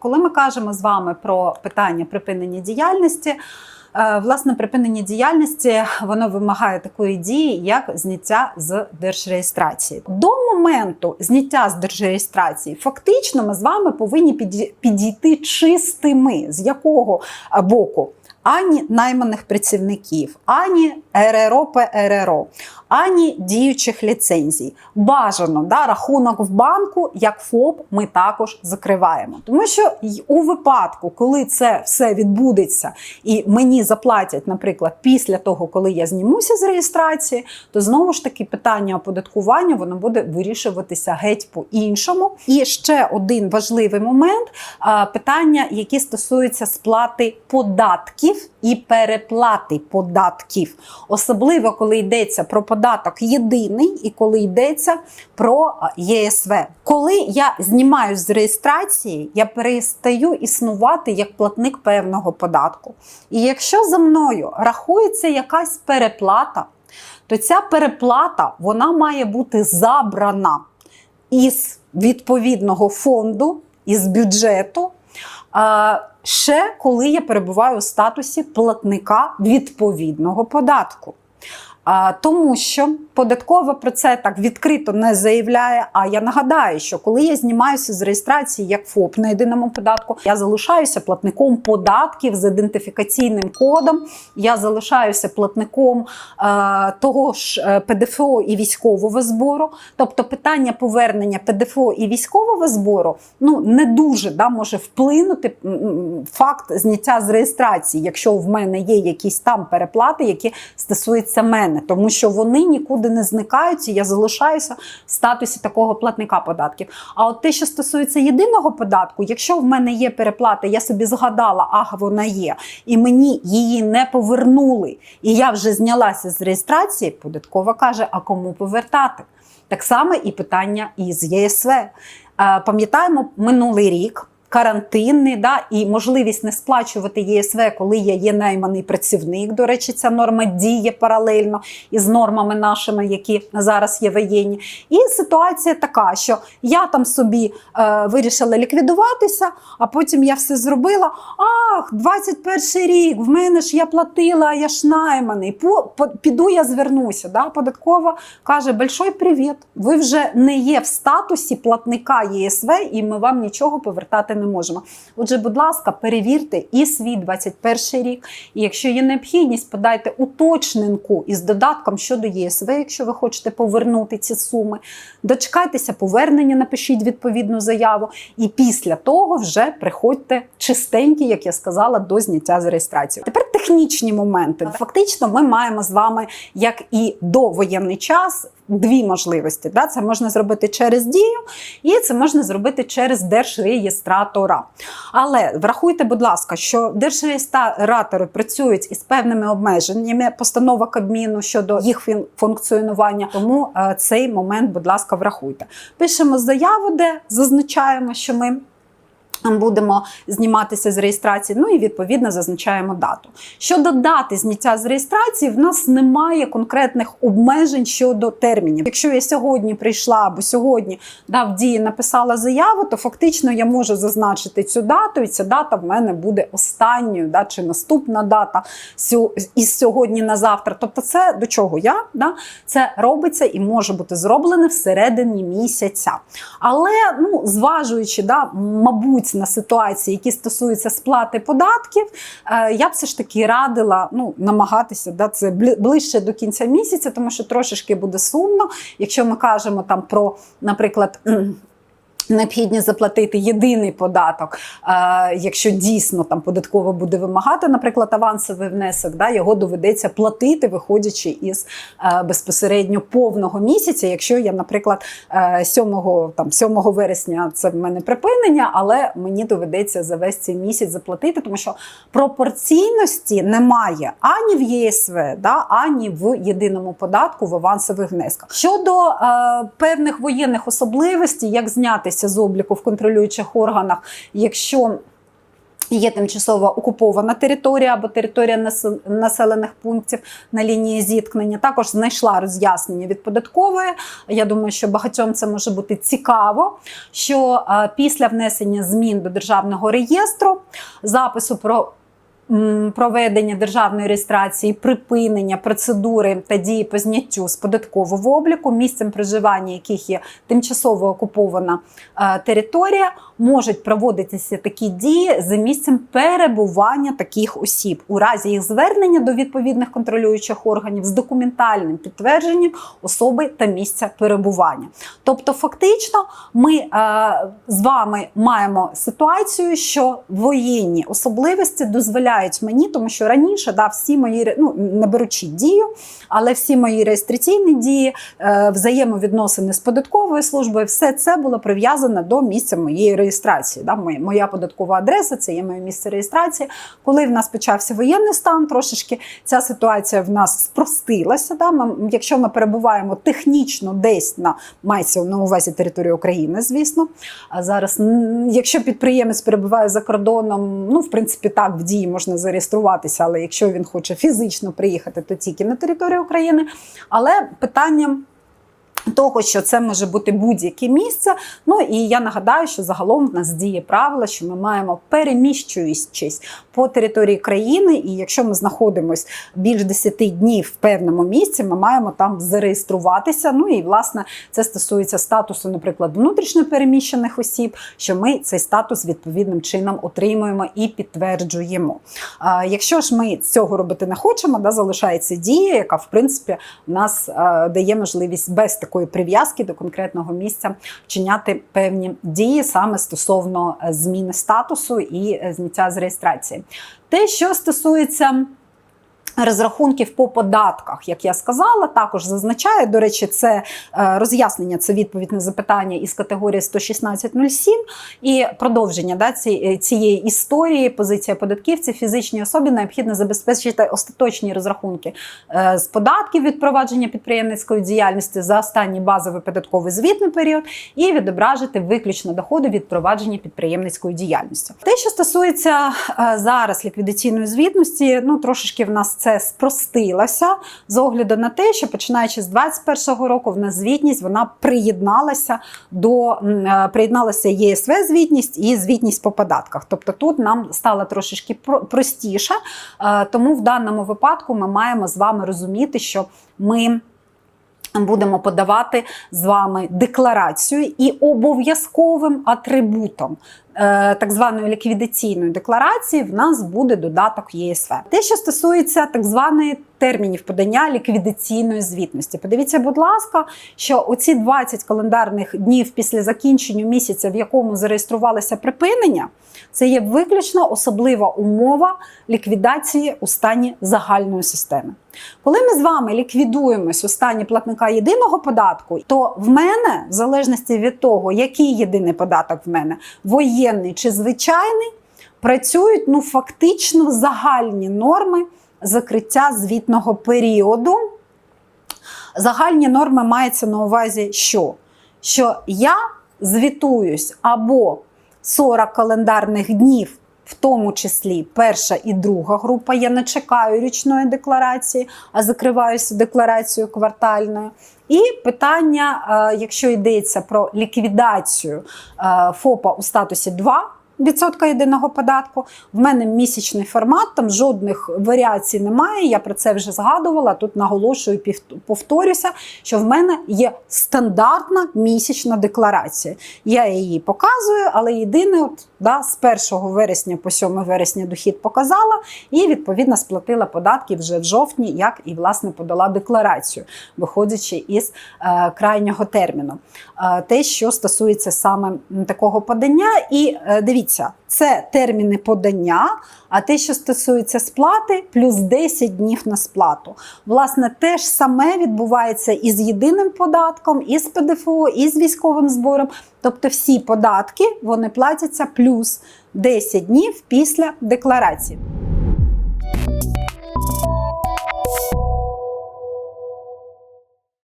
Коли ми кажемо з вами про питання припинення діяльності, е, власне, припинення діяльності воно вимагає такої дії, як зняття з держреєстрації. До моменту зняття з держреєстрації, фактично, ми з вами повинні підійти чистими з якого боку. Ані найманих працівників, ані РРО ПРРО, ані діючих ліцензій. Бажано да, рахунок в банку, як ФОП, ми також закриваємо. Тому що у випадку, коли це все відбудеться, і мені заплатять, наприклад, після того, коли я знімуся з реєстрації, то знову ж таки питання оподаткування воно буде вирішуватися геть по-іншому. І ще один важливий момент питання, які стосуються сплати податків і переплати податків, особливо коли йдеться про податок єдиний і коли йдеться про ЄСВ. Коли я знімаюсь з реєстрації, я перестаю існувати як платник певного податку. І якщо за мною рахується якась переплата, то ця переплата вона має бути забрана із відповідного фонду, із бюджету. Ще коли я перебуваю у статусі платника відповідного податку. Тому що податкова про це так відкрито не заявляє. А я нагадаю, що коли я знімаюся з реєстрації як ФОП на єдиному податку, я залишаюся платником податків з ідентифікаційним кодом. Я залишаюся платником е, того ж е, ПДФО і військового збору. Тобто питання повернення ПДФО і військового збору ну не дуже да, може вплинути факт зняття з реєстрації, якщо в мене є якісь там переплати, які стосуються мене, тому що вони нікуди не зникають, і я залишаюся в статусі такого платника податків. А от те, що стосується єдиного податку, якщо в мене є переплата, я собі згадала, ага, вона є, і мені її не повернули, і я вже знялася з реєстрації, податкова каже: а кому повертати? Так само і питання із ЄСВ. Е, Пам'ятаємо минулий рік. Карантинний, да, і можливість не сплачувати ЄСВ, коли я є найманий працівник. До речі, ця норма діє паралельно із нормами нашими, які зараз є воєнні. І ситуація така, що я там собі е, вирішила ліквідуватися, а потім я все зробила. Ах, 21 рік, в мене ж я платила, я ж найманий. По, по, піду я звернуся. Да? Податкова каже: Большой привіт. Ви вже не є в статусі платника ЄСВ, і ми вам нічого повертати не можемо. Отже, будь ласка, перевірте і свій 21 рік. І якщо є необхідність, подайте уточненку із додатком щодо ЄСВ, якщо ви хочете повернути ці суми. Дочекайтеся повернення, напишіть відповідну заяву. І після того вже приходьте чистенькі, як я сказала, до зняття з реєстрації. Тепер технічні моменти. Фактично, ми маємо з вами, як і до воєнний час, дві можливості. Да? Це можна зробити через дію, і це можна зробити через держреєстратора. Але врахуйте, будь ласка, що держреєстратори працюють із певними обмеженнями, постанова Кабміну щодо їх функціонування. Тому е, цей момент, будь ласка, врахуйте. Пишемо заяву, де зазначаємо, що ми. Будемо зніматися з реєстрації, ну і відповідно зазначаємо дату. Щодо дати зняття з реєстрації, в нас немає конкретних обмежень щодо термінів. Якщо я сьогодні прийшла або сьогодні дав дії, написала заяву, то фактично я можу зазначити цю дату, і ця дата в мене буде останньою, да, чи наступна дата із сьогодні на завтра. Тобто, це до чого я да, це робиться і може бути зроблене всередині місяця. Але ну, зважуючи, да, мабуть, на ситуації, які стосуються сплати податків, е, я б все ж таки радила ну, намагатися да, це бли- ближче до кінця місяця, тому що трошечки буде сумно, якщо ми кажемо там про, наприклад. М, Необхідність заплатити єдиний податок, е, якщо дійсно там податково буде вимагати, наприклад, авансовий внесок, да, його доведеться платити, виходячи із е, безпосередньо повного місяця. Якщо я, наприклад, е, 7, там, 7 вересня це в мене припинення, але мені доведеться за весь цей місяць заплатити, тому що пропорційності немає ані в ЄСВ, да, ані в єдиному податку в авансових внесках. Щодо е, певних воєнних особливостей, як знятися з обліку в контролюючих органах, якщо Є тимчасово окупована територія або територія населених пунктів на лінії зіткнення. Також знайшла роз'яснення від податкової. Я думаю, що багатьом це може бути цікаво. Що е, після внесення змін до державного реєстру запису про проведення державної реєстрації, припинення процедури та дії по зняттю з податкового обліку, місцем проживання яких є тимчасово окупована е, територія, можуть проводитися такі дії за місцем перебування таких осіб у разі їх звернення до відповідних контролюючих органів з документальним підтвердженням особи та місця перебування. Тобто, фактично, ми е, з вами маємо ситуацію, що воєнні особливості дозволяють мені, тому що раніше да, всі мої ну, не беручи дію, але всі мої реєстраційні дії, е, взаємовідносини з податковою службою, все це було прив'язане до місця моєї реєстрації. Да? Моя податкова адреса це є моє місце реєстрації. Коли в нас почався воєнний стан, трошечки ця ситуація в нас спростилася. Да? Ми, якщо ми перебуваємо технічно десь на мається на увазі території України, звісно. А зараз, якщо підприємець перебуває за кордоном, ну в принципі так в дії можна зареєструватися, але якщо він хоче фізично приїхати, то тільки на територію України. Але питання. Того, що це може бути будь-яке місце. Ну і я нагадаю, що загалом в нас діє правило, що ми маємо переміщуючись по території країни, і якщо ми знаходимося більш 10 днів в певному місці, ми маємо там зареєструватися. Ну і власне це стосується статусу, наприклад, внутрішньо переміщених осіб, що ми цей статус відповідним чином отримуємо і підтверджуємо. А, якщо ж ми цього робити не хочемо, да, залишається дія, яка в принципі нас е, дає можливість без такої прив'язки до конкретного місця вчиняти певні дії саме стосовно е, зміни статусу і е, зняття з реєстрації. Те, що стосується Розрахунків по податках, як я сказала, також зазначає. До речі, це е, роз'яснення, це відповідь на запитання із категорії 116.07 і продовження да, е, цієї історії. Позиція податківців фізичній особі необхідно забезпечити остаточні розрахунки е, з податків від провадження підприємницької діяльності за останній базовий податковий звітний період і відображити виключно доходи від провадження підприємницької діяльності. Те, що стосується зараз ліквідаційної звітності, ну трошечки в нас це спростилося з огляду на те, що починаючи з 2021 року, в нас звітність вона приєдналася до е, приєдналася ЄСВ звітність і звітність по податках. Тобто тут нам стало трошечки простіше, е, тому в даному випадку ми маємо з вами розуміти, що ми. Будемо подавати з вами декларацію і обов'язковим атрибутом так званої ліквідаційної декларації в нас буде додаток ЄСВ. Те, що стосується так званої термінів подання ліквідаційної звітності, подивіться, будь ласка, що оці 20 календарних днів після закінчення місяця, в якому зареєструвалося припинення, це є виключно особлива умова ліквідації у стані загальної системи. Коли ми з вами ліквідуємось у стані платника єдиного податку, то в мене, в залежності від того, який єдиний податок в мене, воєнний чи звичайний, працюють ну фактично загальні норми закриття звітного періоду. Загальні норми мається на увазі, що? Що я звітуюсь або 40 календарних днів, в тому числі перша і друга група. Я не чекаю річної декларації, а закриваюся декларацією квартальною. І питання, е, якщо йдеться про ліквідацію е, ФОПа у статусі 2, відсотка єдиного податку. В мене місячний формат, там жодних варіацій немає. Я про це вже згадувала. Тут наголошую, повторюся, що в мене є стандартна місячна декларація. Я її показую, але єдине, от, да, з 1 вересня по 7 вересня дохід показала і відповідно сплатила податки вже в жовтні, як і власне подала декларацію, виходячи із е, крайнього терміну. Е, те, що стосується саме такого подання, і е, дивіться, це терміни подання. А те, що стосується сплати, плюс 10 днів на сплату. Власне, те ж саме відбувається і з єдиним податком, і з ПДФО, і з військовим збором. Тобто всі податки вони платяться плюс 10 днів після декларації.